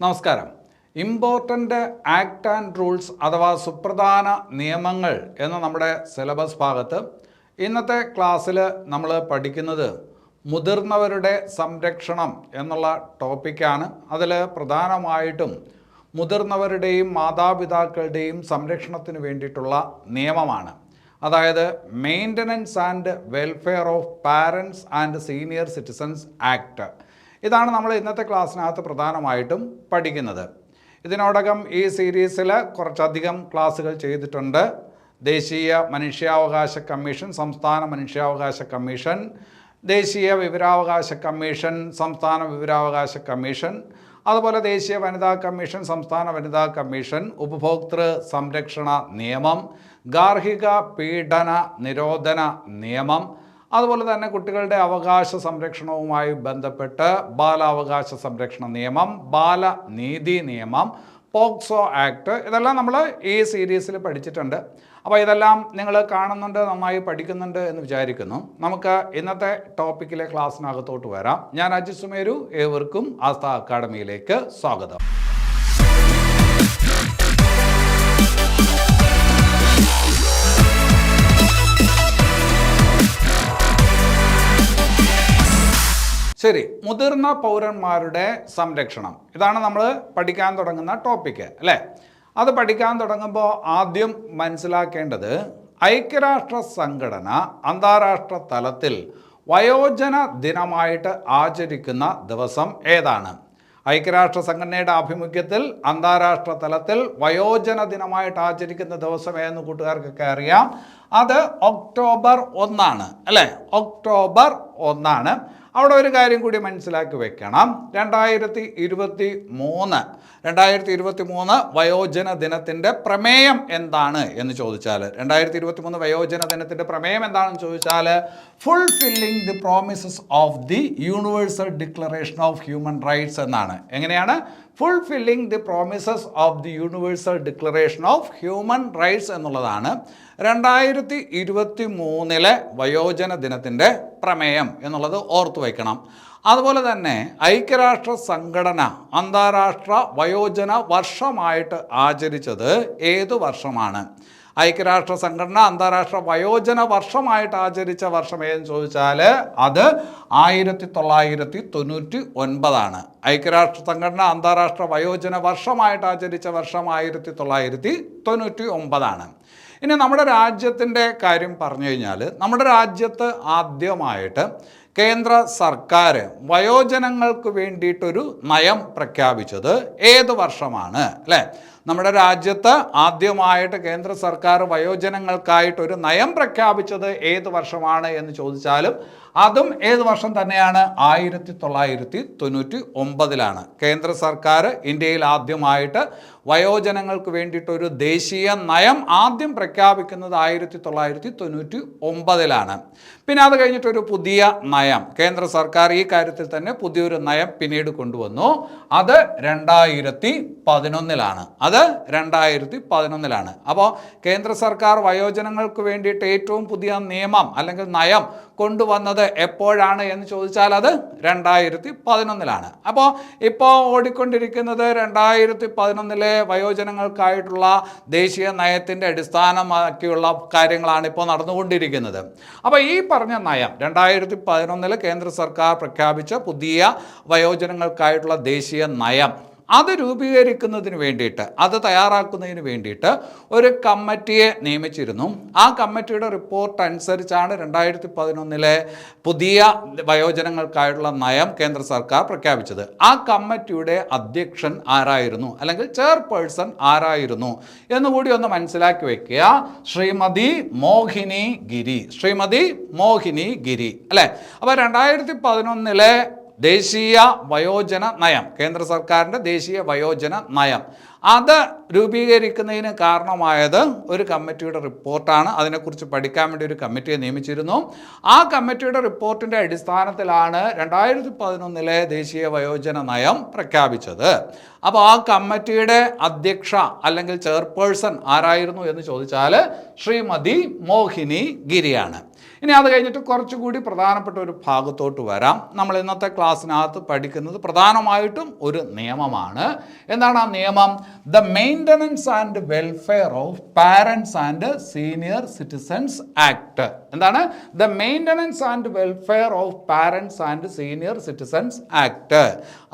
നമസ്കാരം. Important act and rules അഥവാ സുപ്രധാന നിയമങ്ങൾ എന്ന നമ്മുടെ സിലബസ് ഭാഗത്ത് ഇന്നത്തെ ക്ലാസ്സിൽ നമ്മൾ പഠിക്കുന്നത് മുതിർന്നവരുടെ സംരക്ഷണം എന്നുള്ള ടോപ്പിക്കാണ് അതിൽ പ്രധാനമായിട്ടും മുതിർന്നവരുടെയും മാതാപിതാക്കളുടെയും സംരക്ഷണത്തിന് വേണ്ടിയിട്ടുള്ള നിയമമാണ്. അതായത് maintenance and welfare of parents and senior citizens act ഇതാണ് നമ്മൾ ഇന്നത്തെ ക്ലാസ്സിനകത്ത് പ്രധാനമായിട്ടും പഠിക്കുന്നത്. ഇതിനോടകം ഈ സീരീസിൽ കുറച്ചധികം ക്ലാസ്സുകൾ ചെയ്തിട്ടുണ്ട്. ദേശീയ മനുഷ്യാവകാശ കമ്മീഷൻ സംസ്ഥാന മനുഷ്യാവകാശ കമ്മീഷൻ ദേശീയ വിവരാവകാശ കമ്മീഷൻ സംസ്ഥാന വിവരാവകാശ കമ്മീഷൻ അതുപോലെ ദേശീയ വനിതാ കമ്മീഷൻ സംസ്ഥാന വനിതാ കമ്മീഷൻ ഉപഭോക്തൃ സംരക്ഷണ നിയമം ഗാർഹിക പീഡന നിരോധന നിയമം അതുപോലെ തന്നെ കുട്ടികളുടെ അവകാശ സംരക്ഷണവുമായി ബന്ധപ്പെട്ട് ബാലാവകാശ സംരക്ഷണ നിയമം ബാല നീതി നിയമം പോക്സോ ആക്ട് ഇതെല്ലാം നമ്മൾ ഈ സീരീസിൽ പഠിച്ചിട്ടുണ്ട്. അപ്പോൾ ഇതെല്ലാം നിങ്ങൾ കാണുന്നുണ്ട് നന്നായി പഠിക്കുന്നുണ്ട് എന്ന് വിചാരിക്കുന്നു. നമുക്ക് ഇന്നത്തെ ടോപ്പിക്കിലെ ക്ലാസ്സിനകത്തോട്ട് വരാം. ഞാൻ അജിത് സുമേരു ഏവർക്കും ആസ്ഥ അക്കാഡമിയിലേക്ക് സ്വാഗതം. ശരി മുതിർന്ന പൗരന്മാരുടെ സംരക്ഷണം. ഇതാണ് നമ്മൾ പഠിക്കാൻ തുടങ്ങുന്ന ടോപ്പിക്ക് അല്ലേ? അത് പഠിക്കാൻ തുടങ്ങുമ്പോൾ ആദ്യം മനസ്സിലാക്കേണ്ടത് ഐക്യരാഷ്ട്ര സംഘടന അന്താരാഷ്ട്ര തലത്തിൽ വയോജന ദിനമായിട്ട് ആചരിക്കുന്ന ദിവസം ഏതാണ്? ഐക്യരാഷ്ട്ര സംഘടനയുടെ ആഭിമുഖ്യത്തിൽ അന്താരാഷ്ട്ര തലത്തിൽ വയോജന ദിനമായിട്ട് ആചരിക്കുന്ന ദിവസം ഏതെന്ന് കൂട്ടുകാർക്കൊക്കെ അറിയാം. അത് ഒക്ടോബർ ഒന്നാണ്. അല്ലേ? ഒക്ടോബർ ഒന്നാണ്. അവിടെ ഒരു കാര്യം കൂടി മനസ്സിലാക്കി വെക്കണം. രണ്ടായിരത്തി ഇരുപത്തി മൂന്ന് രണ്ടായിരത്തി ഇരുപത്തി മൂന്ന് വയോജന ദിനത്തിന്റെ പ്രമേയം എന്താണ് എന്ന് ചോദിച്ചാൽ രണ്ടായിരത്തി ഇരുപത്തി മൂന്ന് വയോജന ദിനത്തിന്റെ പ്രമേയം എന്താണെന്ന് ചോദിച്ചാൽ fulfilling the promises of the universal declaration of human rights എന്നാണ്. എങ്ങനെയാണ്? Fulfilling the promises of the universal declaration of human rights എന്നുള്ളതാണ് രണ്ടായിരത്തി ഇരുപത്തി മൂന്നിലെ വയോജന ദിനത്തിന്റെ പ്രമേയം എന്നുള്ളത് ഓർത്തു വയ്ക്കണം. അതുപോലെ തന്നെ ഐക്യരാഷ്ട്ര സംഘടന അന്താരാഷ്ട്ര വയോജന വർഷമായിട്ട് ആചരിച്ചത് ഏതു വർഷമാണ്? ഐക്യരാഷ്ട്ര സംഘടന അന്താരാഷ്ട്ര വയോജന വർഷമായിട്ട് ആചരിച്ച വർഷം ഏതെന്ന് ചോദിച്ചാൽ അത് ആയിരത്തി തൊള്ളായിരത്തി തൊണ്ണൂറ്റി ഒൻപതാണ് ഐക്യരാഷ്ട്ര സംഘടന അന്താരാഷ്ട്ര വയോജന വർഷമായിട്ട് ആചരിച്ച വർഷം ആയിരത്തി തൊള്ളായിരത്തി തൊണ്ണൂറ്റി ഒമ്പതാണ് ഇനി നമ്മുടെ രാജ്യത്തിന്റെ കാര്യം പറഞ്ഞു കഴിഞ്ഞാൽ നമ്മുടെ രാജ്യത്ത് ആദ്യമായിട്ട് കേന്ദ്ര സർക്കാർ വയോജനങ്ങൾക്ക് വേണ്ടിയിട്ടൊരു നയം പ്രഖ്യാപിച്ചത് ഏത് വർഷമാണ്? അല്ലേ? നമ്മുടെ രാജ്യത്ത് ആദ്യമായിട്ട് കേന്ദ്ര സർക്കാർ വയോജനങ്ങൾക്കായിട്ട് ഒരു നയം പ്രഖ്യാപിച്ചത് ഏത് വർഷമാണ് എന്ന് ചോദിച്ചാലും അതും ഏത് വർഷം തന്നെയാണ്? ആയിരത്തി തൊള്ളായിരത്തി തൊണ്ണൂറ്റി ഒമ്പതിലാണ് കേന്ദ്ര സർക്കാർ ഇന്ത്യയിൽ ആദ്യമായിട്ട് വയോജനങ്ങൾക്ക് വേണ്ടിയിട്ടൊരു ദേശീയ നയം ആദ്യം പ്രഖ്യാപിക്കുന്നത് ആയിരത്തി തൊള്ളായിരത്തി തൊണ്ണൂറ്റി ഒമ്പതിലാണ് പിന്നെ അത് കഴിഞ്ഞിട്ടൊരു പുതിയ നയം. കേന്ദ്ര സർക്കാർ ഈ കാര്യത്തിൽ തന്നെ പുതിയൊരു നയം പിന്നീട് കൊണ്ടുവന്നു. അത് രണ്ടായിരത്തി പതിനൊന്നിലാണ്. അത് രണ്ടായിരത്തി പതിനൊന്നിലാണ്. അപ്പോൾ കേന്ദ്ര സർക്കാർ വയോജനങ്ങൾക്ക് വേണ്ടിയിട്ട് ഏറ്റവും പുതിയ നിയമം അല്ലെങ്കിൽ നയം കൊണ്ടുവന്നത് എപ്പോഴാണ് എന്ന് ചോദിച്ചാൽ അത് രണ്ടായിരത്തി പതിനൊന്നിലാണ്. അപ്പോൾ ഇപ്പോൾ ഓടിക്കൊണ്ടിരിക്കുന്നത് രണ്ടായിരത്തി പതിനൊന്നിലെ വയോജനങ്ങൾക്കായിട്ടുള്ള ദേശീയ നയത്തിന്റെ അടിസ്ഥാനമാക്കിയുള്ള കാര്യങ്ങളാണ് ഇപ്പോൾ നടന്നുകൊണ്ടിരിക്കുന്നത്. അപ്പോൾ ഈ പറഞ്ഞ നയം രണ്ടായിരത്തി പതിനൊന്നിൽ കേന്ദ്ര സർക്കാർ പ്രഖ്യാപിച്ച പുതിയ വയോജനങ്ങൾക്കായിട്ടുള്ള ദേശീയ നയം അത് രൂപീകരിക്കുന്നതിന് വേണ്ടിയിട്ട് അത് തയ്യാറാക്കുന്നതിന് വേണ്ടിയിട്ട് ഒരു കമ്മിറ്റിയെ നിയമിച്ചിരുന്നു. ആ കമ്മിറ്റിയുടെ റിപ്പോർട്ട് അനുസരിച്ചാണ് രണ്ടായിരത്തി പതിനൊന്നിലെ പുതിയ വയോജനങ്ങൾക്കായിട്ടുള്ള നയം കേന്ദ്ര സർക്കാർ പ്രഖ്യാപിച്ചത്. ആ കമ്മിറ്റിയുടെ അധ്യക്ഷൻ ആരായിരുന്നു? അല്ലെങ്കിൽ ചെയർപേഴ്സൺ ആരായിരുന്നു? എന്നുകൂടി ഒന്ന് മനസ്സിലാക്കി വയ്ക്കുക ശ്രീമതി മോഹിനി ഗിരി ശ്രീമതി മോഹിനി ഗിരി അല്ലേ? അപ്പോൾ രണ്ടായിരത്തി പതിനൊന്നിലെ ദേശീയ വയോജന നയം കേന്ദ്ര സർക്കാരിന്റെ ദേശീയ വയോജന നയം. അത് രൂപീകരിക്കുന്നതിന് കാരണമായത് ഒരു കമ്മിറ്റിയുടെ റിപ്പോർട്ടാണ്. അതിനെക്കുറിച്ച് പഠിക്കാൻ വേണ്ടി ഒരു കമ്മിറ്റിയെ നിയമിച്ചിരുന്നു. ആ കമ്മിറ്റിയുടെ റിപ്പോർട്ടിന്റെ അടിസ്ഥാനത്തിലാണ് രണ്ടായിരത്തി പതിനൊന്നിലെ ദേശീയ വയോജന നയം പ്രഖ്യാപിച്ചത്. അപ്പോൾ ആ കമ്മിറ്റിയുടെ അധ്യക്ഷ അല്ലെങ്കിൽ ചെയർപേഴ്സൺ ആരായിരുന്നു എന്ന് ചോദിച്ചാൽ ശ്രീമതി മോഹിനി ഗിരിയാണ്. ഇനി അത് കഴിഞ്ഞിട്ട് കുറച്ചുകൂടി പ്രധാനപ്പെട്ട ഒരു ഭാഗത്തോട്ട് വരാം. നമ്മൾ ഇന്നത്തെ ക്ലാസ്സിനകത്ത് പഠിക്കുന്നത് പ്രധാനമായിട്ടും ഒരു നിയമമാണ്. എന്താണ് ആ നിയമം? The maintenance and welfare of parents and senior citizens act എന്താണ്? The maintenance and welfare of parents and senior citizens act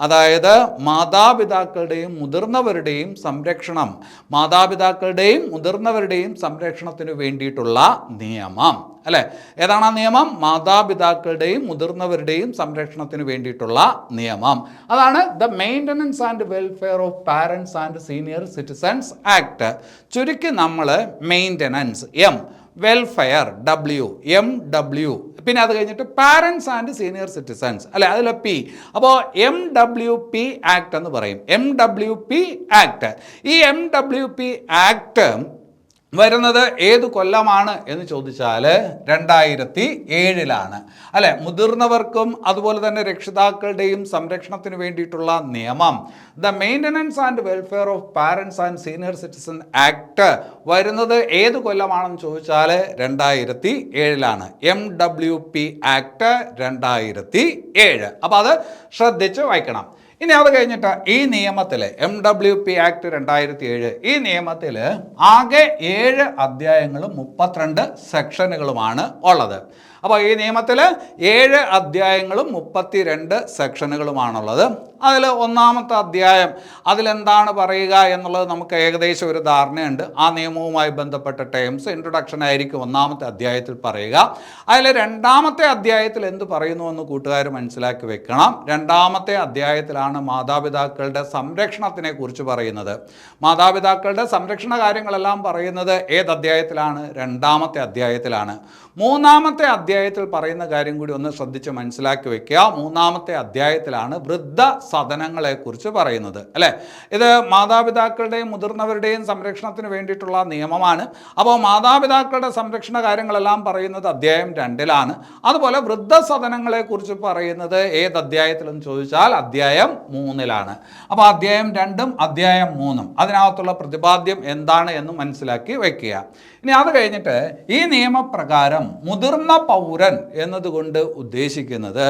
അതായത് മാതാപിതാക്കളുടെയും മുതിർന്നവരുടെയും സംരക്ഷണം. മാതാപിതാക്കളുടെയും മുതിർന്നവരുടെയും സംരക്ഷണത്തിന് വേണ്ടിയിട്ടുള്ള നിയമം. അല്ലേ? ഏതാണ് ആ നിയമം? മാതാപിതാക്കളുടെയും മുതിർന്നവരുടെയും സംരക്ഷണത്തിന് വേണ്ടിയിട്ടുള്ള നിയമം. അതാണ് the maintenance and welfare of parents and senior citizens act ചുരുക്കി നമ്മൾ maintenance M welfare W M W പിന്നെ അത് കഴിഞ്ഞിട്ട് പാരൻസ് ആൻഡ് സീനിയർ സിറ്റിസൺസ് അല്ലെ? അതിൽ പി അപ്പോൾ എം ഡബ്ല്യു പി ആക്ട് എന്ന് പറയും. എം ഡബ്ല്യു പി ആക്ട് ഈ എം ഡബ്ല്യു പി ആക്ട് വരുന്നത് ഏത് കൊല്ലമാണ് എന്ന് ചോദിച്ചാൽ രണ്ടായിരത്തി ഏഴിലാണ്. അല്ലെ? മുതിർന്നവർക്കും അതുപോലെ തന്നെ രക്ഷിതാക്കളുടെയും സംരക്ഷണത്തിന് വേണ്ടിയിട്ടുള്ള നിയമം. The maintenance and welfare of parents and senior citizen act വരുന്നത് ഏത് കൊല്ലമാണെന്ന് ചോദിച്ചാൽ രണ്ടായിരത്തി ഏഴിലാണ്. എം ഡബ്ല്യു പി ആക്ട് രണ്ടായിരത്തി ഏഴ്. അപ്പോൾ അത് ശ്രദ്ധിച്ച് വായിക്കണം. ഇനി അത് കഴിഞ്ഞിട്ട് ഈ നിയമത്തിൽ എം ഡബ്ല്യു പി ആക്ട് രണ്ടായിരത്തി ഏഴ് ഈ നിയമത്തിൽ ആകെ ഏഴ് അധ്യായങ്ങളും മുപ്പത്തിരണ്ട് സെക്ഷനുകളുമാണ് ഉള്ളത്. അപ്പോൾ ഈ നിയമത്തിൽ ഏഴ് അധ്യായങ്ങളും മുപ്പത്തിരണ്ട് സെക്ഷനുകളുമാണുള്ളത്. അതിൽ ഒന്നാമത്തെ അധ്യായം അതിലെന്താണ് പറയുക എന്നുള്ളത് നമുക്ക് ഏകദേശം ഒരു ധാരണയുണ്ട്. ആ നിയമവുമായി ബന്ധപ്പെട്ട ടേംസ് ഇൻട്രൊഡക്ഷൻ ആയിരിക്കും ഒന്നാമത്തെ അധ്യായത്തിൽ പറയുക. അതിൽ രണ്ടാമത്തെ അധ്യായത്തിൽ എന്ത് പറയുന്നു എന്ന് കൂട്ടുകാർ മനസ്സിലാക്കി വെക്കണം. രണ്ടാമത്തെ അധ്യായത്തിലാണ് മാതാപിതാക്കളുടെ സംരക്ഷണത്തിനെ കുറിച്ച് പറയുന്നത്? മാതാപിതാക്കളുടെ സംരക്ഷണ കാര്യങ്ങളെല്ലാം പറയുന്നത് ഏത് അധ്യായത്തിലാണ്? രണ്ടാമത്തെ അധ്യായത്തിലാണ്. മൂന്നാമത്തെ അധ്യായത്തിൽ പറയുന്ന കാര്യം കൂടി ഒന്ന് ശ്രദ്ധിച്ച് മനസ്സിലാക്കി വെക്കുക. മൂന്നാമത്തെ അധ്യായത്തിലാണ് വൃദ്ധ സദനങ്ങളെക്കുറിച്ച് പറയുന്നത്. അല്ലേ? ഇത് മാതാപിതാക്കളുടെയും മുതിർന്നവരുടെയും സംരക്ഷണത്തിന് വേണ്ടിയിട്ടുള്ള നിയമമാണ്. അപ്പോൾ മാതാപിതാക്കളുടെ സംരക്ഷണ കാര്യങ്ങളെല്ലാം പറയുന്നത് അധ്യായം രണ്ടിലാണ്. അതുപോലെ വൃദ്ധ സദനങ്ങളെക്കുറിച്ച് പറയുന്നത് ഏത് അധ്യായത്തിലെന്ന് ചോദിച്ചാൽ അധ്യായം മൂന്നിലാണ്. അപ്പോൾ അധ്യായം രണ്ടും അധ്യായം മൂന്നും. അതിനകത്തുള്ള പ്രതിപാദ്യം എന്താണ് എന്ന് മനസ്സിലാക്കി വയ്ക്കുക ഇനി അത് കഴിഞ്ഞിട്ട് ഈ നിയമപ്രകാരം മുതിർന്ന പൗരൻ എന്നതുകൊണ്ട് ഉദ്ദേശിക്കുന്നത്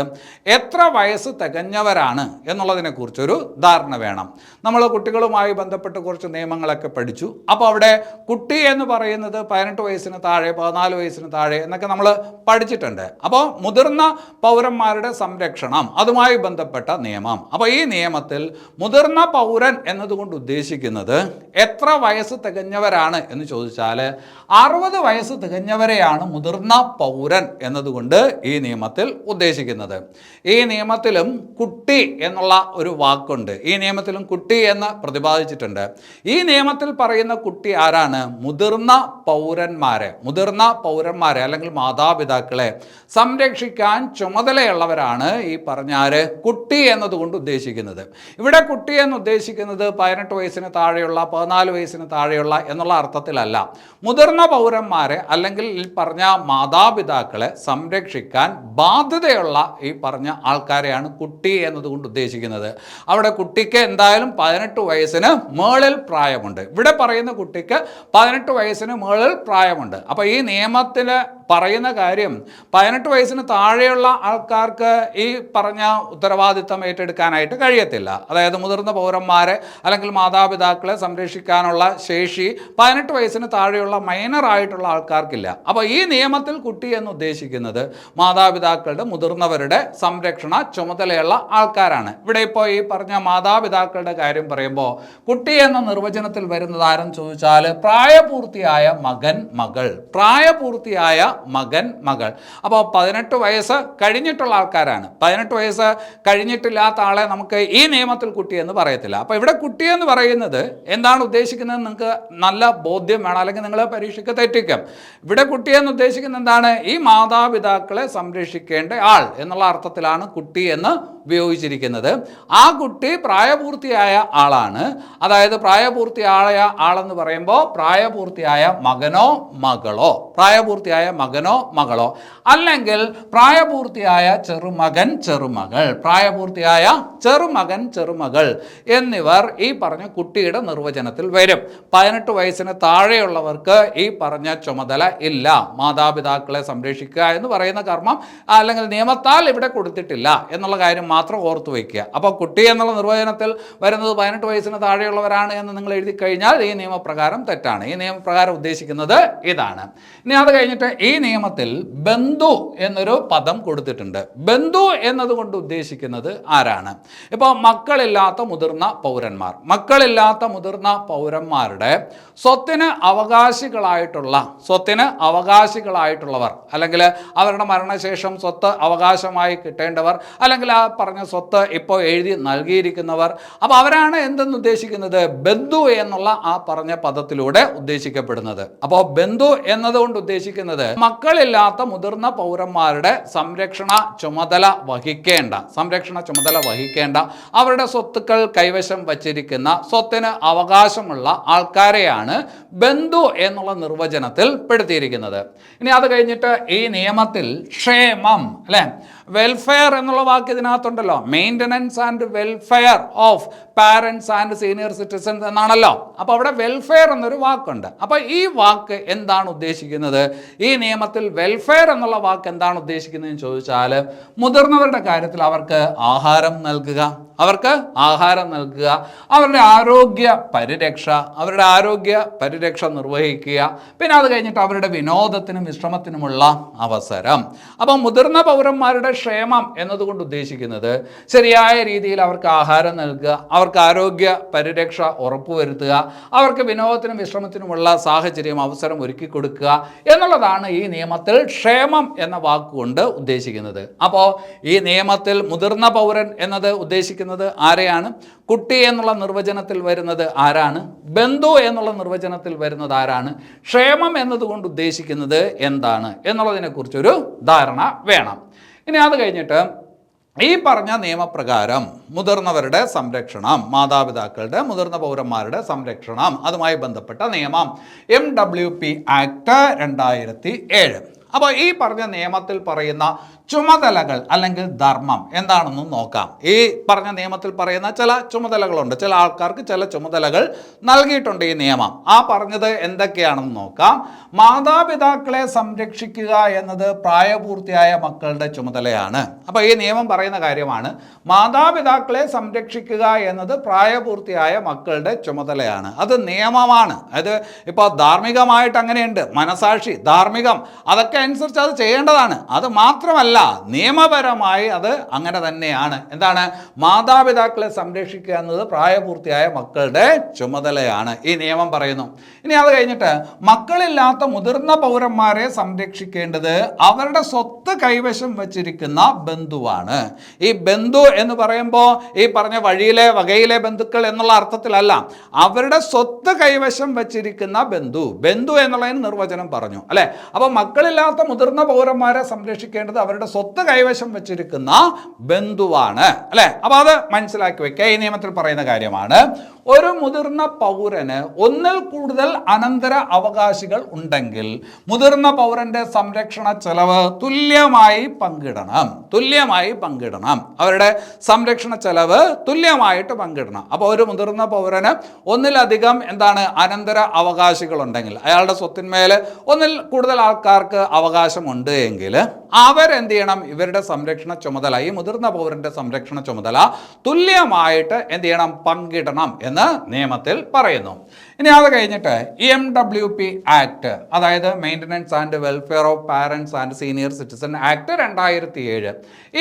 എത്ര വയസ്സ് തികഞ്ഞവരാണ് എന്നുള്ളതിനെക്കുറിച്ചൊരു ധാരണ വേണം. നമ്മൾ കുട്ടികളുമായി ബന്ധപ്പെട്ട് കുറച്ച് നിയമങ്ങളൊക്കെ പഠിച്ചു. അപ്പോൾ അവിടെ കുട്ടി എന്ന് പറയുന്നത് പതിനെട്ട് വയസ്സിന് താഴെ പതിനാല് വയസ്സിന് താഴെ എന്നൊക്കെ നമ്മൾ പഠിച്ചിട്ടുണ്ട്. അപ്പോൾ മുതിർന്ന പൗരന്മാരുടെ സംരക്ഷണം അതുമായി ബന്ധപ്പെട്ട നിയമം. അപ്പോൾ ഈ നിയമത്തിൽ മുതിർന്ന പൗരൻ എന്നതുകൊണ്ട് ഉദ്ദേശിക്കുന്നത് എത്ര വയസ്സ് തികഞ്ഞവരാണ് എന്ന് ചോദിച്ചാൽ അറുപത് വയസ്സ് തികഞ്ഞവരെയാണ് മുതിർന്ന പൗരൻ എന്നതുകൊണ്ട് ഈ നിയമത്തിൽ ഉദ്ദേശിക്കുന്നത്. ഈ നിയമത്തിലും കുട്ടി എന്നുള്ള ഒരു വാക്കുണ്ട്. ഈ നിയമത്തിലും കുട്ടി എന്ന് പ്രതിപാദിച്ചിട്ടുണ്ട്. ഈ നിയമത്തിൽ പറയുന്ന കുട്ടി ആരാണ്? മുതിർന്ന പൗരന്മാരെ. മുതിർന്ന പൗരന്മാരെ അല്ലെങ്കിൽ മാതാപിതാക്കളെ സംരക്ഷിക്കാൻ ചുമതലയുള്ളവരാണ് ഈ പറഞ്ഞാര് കുട്ടി എന്നതുകൊണ്ട് ഉദ്ദേശിക്കുന്നത്. ഇവിടെ കുട്ടി എന്ന് ഉദ്ദേശിക്കുന്നത് പതിനെട്ട് വയസ്സിന് താഴെയുള്ള പതിനാല് വയസ്സിന് താഴെയുള്ള എന്നുള്ള അർത്ഥത്തിലല്ല. മുതിർന്ന പൗരന്മാരെ അല്ലെങ്കിൽ ഈ പറഞ്ഞ മാതാപിതാക്കളെ സംരക്ഷിക്കാൻ ബാധ്യതയുള്ള ഈ പറഞ്ഞ ആൾക്കാരെയാണ് കുട്ടി എന്നതുകൊണ്ട് ഉദ്ദേശിക്കുന്നത്. അവിടെ കുട്ടിക്ക് എന്തായാലും പതിനെട്ട് വയസ്സിന് മേളിൽ പ്രായമുണ്ട്. ഇവിടെ പറയുന്ന കുട്ടിക്ക് പതിനെട്ട് വയസ്സിന് മേളിൽ പ്രായമുണ്ട്. അപ്പോൾ ഈ നിയമത്തിൽ പറയുന്ന കാര്യം പതിനെട്ട് വയസ്സിന് താഴെയുള്ള ആൾക്കാർക്ക് ഈ പറഞ്ഞ ഉത്തരവാദിത്തം ഏറ്റെടുക്കാനായിട്ട് കഴിയത്തില്ല. അതായത് മുതിർന്ന പൗരന്മാരെ അല്ലെങ്കിൽ മാതാപിതാക്കളെ സംരക്ഷിക്കാനുള്ള ശേഷി പതിനെട്ട് വയസ്സിന് താഴെയുള്ള മൈനർ ആയിട്ടുള്ള ആൾക്കാർക്കില്ല. അപ്പോൾ ഈ നിയമത്തിൽ കുട്ടി എന്ന് ഉദ്ദേശിക്കുന്നത് മാതാപിതാക്കളുടെ മുതിർന്നവരുടെ സംരക്ഷണ ചുമതലയുള്ള ആൾക്കാരാണ്. ഇവിടെ ഇപ്പോൾ ഈ പറഞ്ഞ മാതാപിതാക്കളുടെ കാര്യം പറയുമ്പോൾ കുട്ടി എന്ന നിർവചനത്തിൽ വരുന്നത് ആരെന്ന് ചോദിച്ചാൽ പ്രായപൂർത്തിയായ മകൻ മകൾ. പ്രായപൂർത്തിയായ മകൻ മകൾ. അപ്പോൾ പതിനെട്ട് വയസ്സ് കഴിഞ്ഞിട്ടുള്ള ആൾക്കാരാണ്. പതിനെട്ട് വയസ്സ് കഴിഞ്ഞിട്ടില്ലാത്ത ആളെ നമുക്ക് ഈ നിയമത്തിൽ കുട്ടിയെന്ന് പറയത്തില്ല. അപ്പോൾ ഇവിടെ കുട്ടിയെന്ന് പറയുന്നത് എന്താണ് ഉദ്ദേശിക്കുന്നത്? നിങ്ങൾക്ക് നല്ല ബോധ്യം വേണം. അല്ലെങ്കിൽ നിങ്ങൾ പരീക്ഷയ്ക്ക് തെറ്റിക്കാം. ഇവിടെ കുട്ടിയെന്ന് ഉദ്ദേശിക്കുന്നത് എന്താണ്? ഈ മാതാപിതാക്കളെ സംരക്ഷിക്കേണ്ട ആൾ എന്നുള്ള അർത്ഥത്തിലാണ് കുട്ടി എന്ന് ഉപയോഗിച്ചിരിക്കുന്നത്. ആ കുട്ടി പ്രായപൂർത്തിയായ ആളാണ്. അതായത് പ്രായപൂർത്തിയായ ആളെന്ന് പറയുമ്പോൾ പ്രായപൂർത്തിയായ മകനോ മകളോ? പ്രായപൂർത്തിയായ മകൻ മകനോ മകളോ? അല്ലെങ്കിൽ പ്രായപൂർത്തിയായ ചെറുമകൻ ചെറുമകൾ. പ്രായപൂർത്തിയായ ചെറുമകൻ ചെറുമകൾ എന്നിവർ ഈ പറഞ്ഞ കുട്ടിയുടെ നിർവചനത്തിൽ വരും. പതിനെട്ട് വയസ്സിന് താഴെയുള്ളവർക്ക് ഈ പറഞ്ഞ ചുമതല ഇല്ല. മാതാപിതാക്കളെ സംരക്ഷിക്കുക എന്ന് പറയുന്ന കർമ്മം അല്ലെങ്കിൽ നിയമത്താൽ ഇവിടെ കൊടുത്തിട്ടില്ല എന്നുള്ള കാര്യം മാത്രം ഓർത്തു വയ്ക്കുക. അപ്പോൾ കുട്ടി എന്നുള്ള നിർവചനത്തിൽ വരുന്നത് പതിനെട്ട് വയസ്സിന് താഴെയുള്ളവരാണ് എന്ന് നിങ്ങൾ എഴുതി കഴിഞ്ഞാൽ ഈ നിയമപ്രകാരം തെറ്റാണ്. ഈ നിയമപ്രകാരം ഉദ്ദേശിക്കുന്നത് ഇതാണ്. ഇനി അത് കഴിഞ്ഞിട്ട് ഈ നിയമത്തിൽ ബന്ധു എന്നൊരു പദം കൊടുത്തിട്ടുണ്ട്. ബന്ധു എന്നതുകൊണ്ട് ഉദ്ദേശിക്കുന്നത് ആരാണ്? ഇപ്പോൾ മക്കളില്ലാത്ത മുതിർന്ന പൗരന്മാർ. മക്കളില്ലാത്ത മുതിർന്ന പൗരന്മാരുടെ സ്വത്തിന് അവകാശികളായിട്ടുള്ള സ്വത്തിന് അവകാശികളായിട്ടുള്ളവർ അല്ലെങ്കിൽ അവരുടെ മരണശേഷം സ്വത്ത് അവകാശമായി കിട്ടേണ്ടവർ അല്ലെങ്കിൽ ആ പറഞ്ഞ സ്വത്ത് ഇപ്പോൾ എഴുതി നൽകിയിരിക്കുന്നവർ അപ്പോൾ അവരാണ് എന്തെന്ന് ഉദ്ദേശിക്കുന്നത്? ബന്ധു എന്നുള്ള ആ പറഞ്ഞ പദത്തിലൂടെ ഉദ്ദേശിക്കപ്പെടുന്നത്. അപ്പോൾ ബന്ധു എന്നതുകൊണ്ട് ഉദ്ദേശിക്കുന്നത് മക്കളില്ലാത്ത മുതിർന്ന പൗരന്മാരുടെ സംരക്ഷണ ചുമതല വഹിക്കേണ്ട സംരക്ഷണ ചുമതല വഹിക്കേണ്ട അവരുടെ സ്വത്തുക്കൾ കൈവശം വച്ചിരിക്കുന്ന സ്വത്തിന് അവകാശമുള്ള ആൾക്കാരെയാണ് ബന്ധു എന്നുള്ള നിർവചനത്തിൽ പെടുത്തിയിരിക്കുന്നത്. ഇനി അത് കഴിഞ്ഞിട്ട് ഈ നിയമത്തിൽ ക്ഷേമം അല്ലേ? വെൽഫെയർ എന്നുള്ള വാക്ക് ഇതിനകത്തുണ്ടല്ലോ. Maintenance and welfare of parents and senior citizens എന്നാണല്ലോ. അപ്പോൾ അവിടെ വെൽഫെയർ എന്നൊരു വാക്കുണ്ട്. അപ്പോൾ ഈ വാക്ക് എന്താണ് ഉദ്ദേശിക്കുന്നത്? ഈ നിയമത്തിൽ വെൽഫെയർ എന്നുള്ള വാക്ക് എന്താണ് ഉദ്ദേശിക്കുന്നതെന്ന് ചോദിച്ചാൽ മുതിർന്നവരുടെ കാര്യത്തിൽ അവർക്ക് ആഹാരം നൽകുക അവർക്ക് ആഹാരം നൽകുക അവരുടെ ആരോഗ്യ പരിരക്ഷ അവരുടെ ആരോഗ്യ പരിരക്ഷ നിർവഹിക്കുക പിന്നെ അത് കഴിഞ്ഞിട്ട് അവരുടെ വിനോദത്തിനും വിശ്രമത്തിനുമുള്ള അവസരം. അപ്പം മുതിർന്ന പൗരന്മാരുടെ ക്ഷേമം എന്നതുകൊണ്ട് ഉദ്ദേശിക്കുന്നത് ശരിയായ രീതിയിൽ അവർക്ക് ആഹാരം നൽകുക അവർക്ക് ആരോഗ്യ പരിരക്ഷ ഉറപ്പുവരുത്തുക അവർക്ക് വിനോദത്തിനും വിശ്രമത്തിനുമുള്ള സാഹചര്യം അവസരം ഒരുക്കി കൊടുക്കുക എന്നുള്ളതാണ് ഈ നിയമത്തിൽ ക്ഷേമം എന്ന വാക്കുകൊണ്ട് ഉദ്ദേശിക്കുന്നത്. അപ്പോൾ ഈ നിയമത്തിൽ മുതിർന്ന പൗരൻ എന്നത് ഉദ്ദേശിക്കുന്നത് ആരെയാണ്? കുട്ടി എന്നുള്ള നിർവചനത്തിൽ വരുന്നത് ആരാണ്? ബന്ധു എന്നുള്ള നിർവചനത്തിൽ വരുന്നത് ആരാണ്? ക്ഷേമം എന്നതുകൊണ്ട് ഉദ്ദേശിക്കുന്നത് എന്താണ്? എന്നുള്ളതിനെക്കുറിച്ചൊരു ധാരണ വേണം. ഇനി അത് കഴിഞ്ഞിട്ട് ഈ പറഞ്ഞ നിയമപ്രകാരം മുതിർന്നവരുടെ സംരക്ഷണം മാതാപിതാക്കളുടെ മുതിർന്ന പൗരന്മാരുടെ സംരക്ഷണം അതുമായി ബന്ധപ്പെട്ട നിയമം എം ഡബ്ല്യു പി ആക്ട് രണ്ടായിരത്തി ഏഴ്. അപ്പോൾ ഈ പറഞ്ഞ നിയമത്തിൽ പറയുന്ന ചുമതലകൾ അല്ലെങ്കിൽ ധർമ്മം എന്താണെന്ന് നോക്കാം. ഈ പറഞ്ഞ നിയമത്തിൽ പറയുന്ന ചില ചുമതലകളുണ്ട്. ചില ആൾക്കാർക്ക് ചില ചുമതലകൾ നൽകിയിട്ടുണ്ട് ഈ നിയമം. ആ പറഞ്ഞത് എന്തൊക്കെയാണെന്ന് നോക്കാം. മാതാപിതാക്കളെ സംരക്ഷിക്കുക എന്നത് പ്രായപൂർത്തിയായ മക്കളുടെ ചുമതലയാണ്. അപ്പോൾ ഈ നിയമം പറയുന്ന കാര്യമാണ് മാതാപിതാക്കളെ സംരക്ഷിക്കുക എന്നത് പ്രായപൂർത്തിയായ മക്കളുടെ ചുമതലയാണ്. അത് നിയമമാണ്. അത് ഇപ്പോൾ ധാർമ്മികമായിട്ട് അങ്ങനെയുണ്ട്. മനസാക്ഷി ധാർമ്മികം അതൊക്കെ അനുസരിച്ച് അത് ചെയ്യേണ്ടതാണ്. അത് മാത്രമല്ല നിയമപരമായി അത് അങ്ങനെ തന്നെയാണ്. എന്താണ്? മാതാപിതാക്കളെ സംരക്ഷിക്കുക എന്നത് പ്രായപൂർത്തിയായ മക്കളുടെ ചുമതലയാണ്. ഈ നിയമം പറയുന്നു. ഇനി അത് കഴിഞ്ഞിട്ട് മക്കളില്ലാത്ത മുതിർന്ന പൗരന്മാരെ സംരക്ഷിക്കേണ്ടത് അവരുടെ സ്വത്ത് കൈവശം വച്ചിരിക്കുന്ന ബന്ധുവാണ്. ഈ ബന്ധു എന്ന് പറയുമ്പോൾ ഈ പറഞ്ഞ വഴിയിലെ വകയിലെ ബന്ധുക്കൾ എന്നുള്ള അർത്ഥത്തിലല്ല. അവരുടെ സ്വത്ത് കൈവശം വച്ചിരിക്കുന്ന ബന്ധു. ബന്ധു എന്നുള്ളതിന് നിർവചനം പറഞ്ഞു. അല്ലെ? അപ്പോൾ മക്കളില്ലാത്ത മുതിർന്ന പൗരന്മാരെ സംരക്ഷിക്കേണ്ടത് അവരുടെ സ്വത്ത് കൈവശം വെച്ചിരിക്കുന്ന ബന്ധുവാണ്. അല്ലേ? അപ്പോൾ അത് മനസ്സിലാക്കി വെക്കുക. ഈ നിയമത്തിൽ പറയുന്ന കാര്യമാണ് ഒരു മുതിർന്ന പൗരന് ഒന്നിൽ കൂടുതൽ അനന്തര അവകാശികൾ ഉണ്ടെങ്കിൽ മുതിർന്ന പൗരന്റെ സംരക്ഷണ ചെലവ് തുല്യമായി പങ്കിടണം. തുല്യമായി പങ്കിടണം. അവരുടെ സംരക്ഷണ ചെലവ് തുല്യമായിട്ട് പങ്കിടണം. അപ്പോൾ ഒരു മുതിർന്ന പൗരന് ഒന്നിലധികം എന്താണ് അനന്തര അവകാശികൾ ഉണ്ടെങ്കിൽ അയാളുടെ സ്വത്തിന്മേൽ ഒന്നിൽ കൂടുതൽ ആൾക്കാർക്ക് അവകാശമുണ്ട് എങ്കിൽ അവരെന്ത് ചെയ്യണം ഇവരുടെ സംരക്ഷണ ചുമതല ഈ മുതിർന്ന പൗരന്റെ സംരക്ഷണ ചുമതല തുല്യമായിട്ട് എന്ത് ചെയ്യണം പങ്കിടണം എന്ന് നിയമത്തിൽ പറയുന്നു. ഇനി അത് കഴിഞ്ഞിട്ട് എം ഡബ്ല്യു പി ആക്ട് അതായത് maintenance and welfare of parents and senior citizen act രണ്ടായിരത്തി ഏഴ്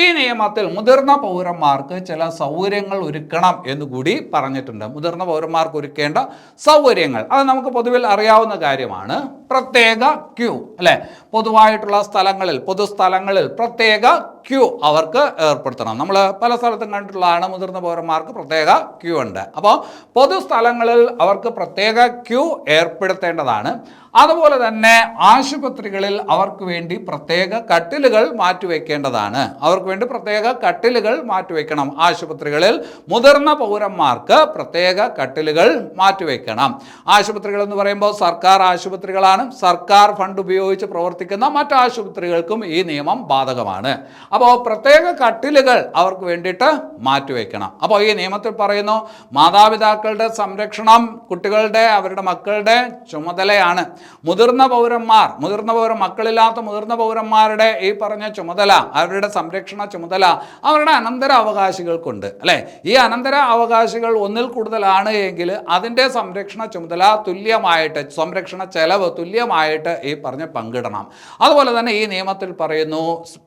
ഈ നിയമത്തിൽ മുതിർന്ന പൗരന്മാർക്ക് ചില സൗകര്യങ്ങൾ ഒരുക്കണം എന്ന് കൂടി പറഞ്ഞിട്ടുണ്ട്. മുതിർന്ന പൗരന്മാർക്ക് ഒരുക്കേണ്ട സൗകര്യങ്ങൾ. അത് നമുക്ക് പൊതുവിൽ അറിയാവുന്ന കാര്യമാണ്. പ്രത്യേക ക്യൂ അല്ലെ? പൊതുവായിട്ടുള്ള സ്ഥലങ്ങളിൽ പൊതുസ്ഥലങ്ങളിൽ പ്രത്യേക ക്യൂ അവർക്ക് ഏർപ്പെടുത്തണം. നമ്മൾ പല സ്ഥലത്തും കണ്ടിട്ടുള്ളതാണ് മുതിർന്ന പൗരന്മാർക്ക് പ്രത്യേക ക്യൂ ഉണ്ട്. അപ്പോൾ പൊതുസ്ഥലങ്ങളിൽ അവർക്ക് പ്രത്യേക ക്യൂ ഏർപ്പെടുത്തേണ്ടതാണ്. അതുപോലെ തന്നെ ആശുപത്രികളിൽ അവർക്ക് വേണ്ടി പ്രത്യേക കട്ടിലുകൾ മാറ്റിവെക്കേണ്ടതാണ്. അവർക്ക് വേണ്ടി പ്രത്യേക കട്ടിലുകൾ മാറ്റിവെക്കണം. ആശുപത്രികളിൽ മുതിർന്ന പൗരന്മാർക്ക് പ്രത്യേക കട്ടിലുകൾ മാറ്റിവെക്കണം. ആശുപത്രികൾ എന്ന് പറയുമ്പോൾ സർക്കാർ ആശുപത്രികളാണ്. സർക്കാർ ഫണ്ട് ഉപയോഗിച്ച് പ്രവർത്തിക്കുന്ന മറ്റു ആശുപത്രികൾക്കും ഈ നിയമം ബാധകമാണ്. അപ്പോൾ പ്രത്യേക കട്ടിലുകൾ അവർക്ക് വേണ്ടിയിട്ട് മാറ്റിവെക്കണം. അപ്പോൾ ഈ നിയമത്തിൽ പറയുന്നു മാതാപിതാക്കളുടെ സംരക്ഷണം കുട്ടികളുടെ അവരുടെ മക്കളുടെ ചുമതലയാണ്. മുതിർന്ന പൗരന്മാർ മുതിർന്ന പൗര മക്കളില്ലാത്ത മുതിർന്ന പൗരന്മാരുടെ ഈ പറഞ്ഞ ചുമതല അവരുടെ സംരക്ഷണ ചുമതല അവരുടെ അനന്തര അവകാശികൾക്കുണ്ട് അല്ലേ? ഈ അനന്തര അവകാശികൾ ഒന്നിൽ കൂടുതലാണ് എങ്കിൽ അതിന്റെ സംരക്ഷണ ചുമതല തുല്യമായിട്ട് സംരക്ഷണ ചെലവ് തുല്യമായിട്ട് ഈ പറഞ്ഞ് പങ്കിടണം. അതുപോലെ തന്നെ ഈ നിയമത്തിൽ പറയുന്നു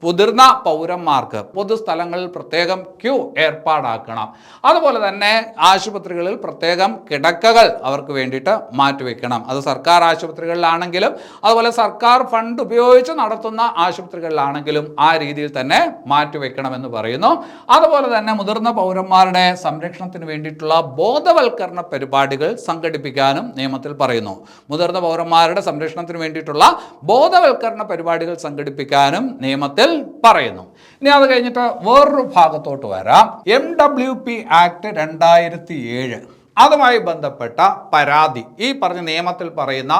മുതിർന്ന പൗരന്മാർക്ക് പൊതുസ്ഥലങ്ങളിൽ പ്രത്യേകം ക്യൂ ഏർപ്പാടാക്കണം. അതുപോലെ തന്നെ ആശുപത്രികളിൽ പ്രത്യേകം കിടക്കകൾ അവർക്ക് വേണ്ടിയിട്ട് മാറ്റിവെക്കണം. അത് സർക്കാർ ആശുപത്രികളിലാണെങ്കിലും അതുപോലെ സർക്കാർ ഫണ്ട് ഉപയോഗിച്ച് നടത്തുന്ന ആശുപത്രികളിലാണെങ്കിലും ആ രീതിയിൽ തന്നെ മാറ്റിവെക്കണമെന്ന് പറയുന്നു. അതുപോലെ തന്നെ മുതിർന്ന പൗരന്മാരുടെ സംരക്ഷണത്തിന് വേണ്ടിയിട്ടുള്ള ബോധവൽക്കരണ പരിപാടികൾ സംഘടിപ്പിക്കാനും നിയമത്തിൽ പറയുന്നു. മുതിർന്ന പൗരന്മാരുടെ സംരക്ഷണത്തിന് വേണ്ടിയിട്ടുള്ള ബോധവൽക്കരണ പരിപാടികൾ സംഘടിപ്പിക്കാനും നിയമത്തിൽ പറയുന്നു. ഇനി അത് കഴിഞ്ഞിട്ട് വേറൊരു ഭാഗത്തോട്ട് വരാം. എം ഡബ്ല്യു പി ആക്ട് രണ്ടായിരത്തി ഏഴ്. അതുമായി ബന്ധപ്പെട്ട പരാതി. ഈ പറഞ്ഞ നിയമത്തിൽ പറയുന്ന